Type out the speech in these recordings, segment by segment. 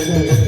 एक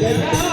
Yeah.